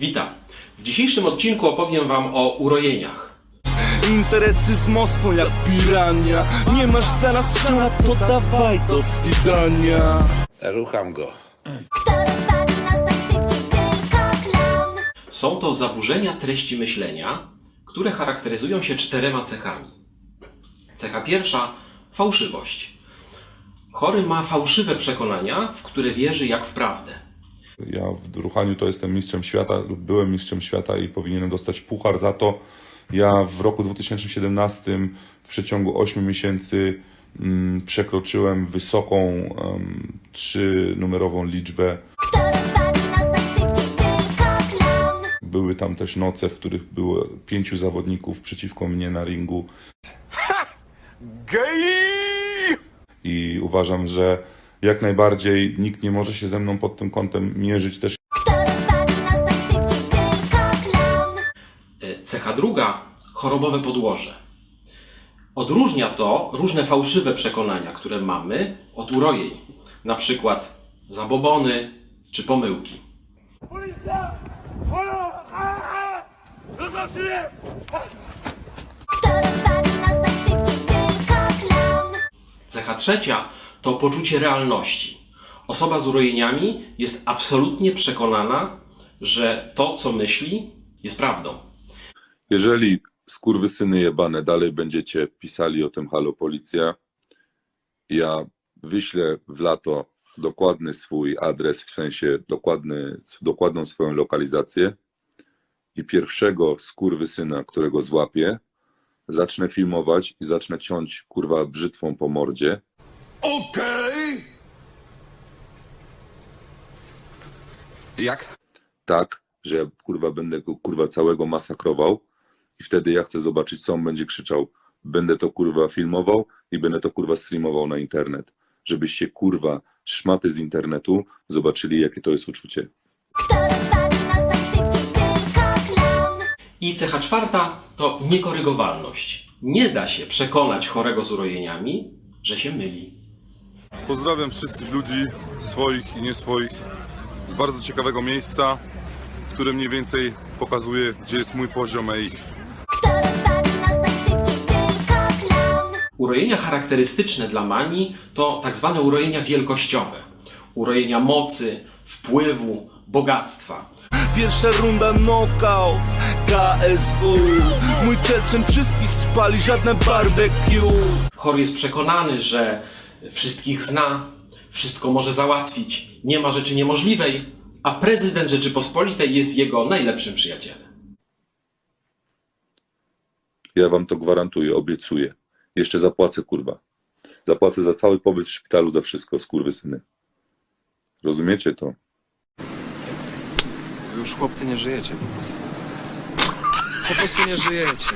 Witam. W dzisiejszym odcinku opowiem Wam o urojeniach. Interesy z Moskwą jak pirania Nie masz zaraz szana, to dawaj do swidania Rucham go. Kto rozbawi nas najszybciej? Tylko klaun. Są to zaburzenia treści myślenia, które charakteryzują się czterema cechami. Cecha pierwsza fałszywość. Chory ma fałszywe przekonania, w które wierzy jak w prawdę. Ja w ruchaniu to jestem mistrzem świata lub byłem mistrzem świata i powinienem dostać puchar za to. Ja w roku 2017 w przeciągu 8 miesięcy mm, przekroczyłem wysoką trzynumerową liczbę. Kto rozbawi nas najszybciej? Tylko klaun. Były tam też noce, w których było pięciu zawodników przeciwko mnie na ringu. I uważam, że jak najbardziej nikt nie może się ze mną pod tym kątem mierzyć też Kto rozbawi nas najszybciej? Tylko klaun. E, Cecha druga chorobowe podłoże. Odróżnia to różne fałszywe przekonania, które mamy od urojeń, na przykład zabobony czy pomyłki. Kto rozbawi nas najszybciej? Tylko klaun. Cecha trzecia to poczucie realności. Osoba z urojeniami jest absolutnie przekonana, że to, co myśli, jest prawdą. Jeżeli skurwysyny jebane dalej będziecie pisali o tym Halo Policja, ja wyślę w lato dokładny swój adres, w sensie dokładny, dokładną swoją lokalizację i pierwszego skurwysyna, którego złapię, zacznę filmować i zacznę ciąć kurwa brzytwą po mordzie, Okej Jak? tak, że ja kurwa będę go kurwa całego masakrował i wtedy ja chcę zobaczyć, co on będzie krzyczał. Będę to kurwa filmował i będę to kurwa streamował na internet. Żebyście kurwa szmaty z internetu zobaczyli, jakie to jest uczucie. Kto rozbawi nas najszybciej? Tylko klaun. I cecha czwarta to niekorygowalność. Nie da się przekonać chorego z urojeniami, że się myli. Pozdrawiam wszystkich ludzi, swoich i nie swoich, z bardzo ciekawego miejsca, które mniej więcej pokazuje, gdzie jest mój poziom, a ich. Kto rozbawi nas najszybciej? Tylko klaun. Urojenia charakterystyczne dla manii to tak zwane urojenia wielkościowe. Urojenia mocy, wpływu, bogactwa. Pierwsza runda knockout KSU Mój Czeczyn wszystkich spali, żadne barbecue Chory jest przekonany, że wszystkich zna, wszystko może załatwić, nie ma rzeczy niemożliwej, a prezydent Rzeczypospolitej jest jego najlepszym przyjacielem. Ja wam to gwarantuję, obiecuję. Jeszcze zapłacę kurwa. Zapłacę za cały pobyt w szpitalu, za wszystko, skurwysyny. Rozumiecie to? Już chłopcy nie żyjecie po prostu. Po prostu nie żyjecie.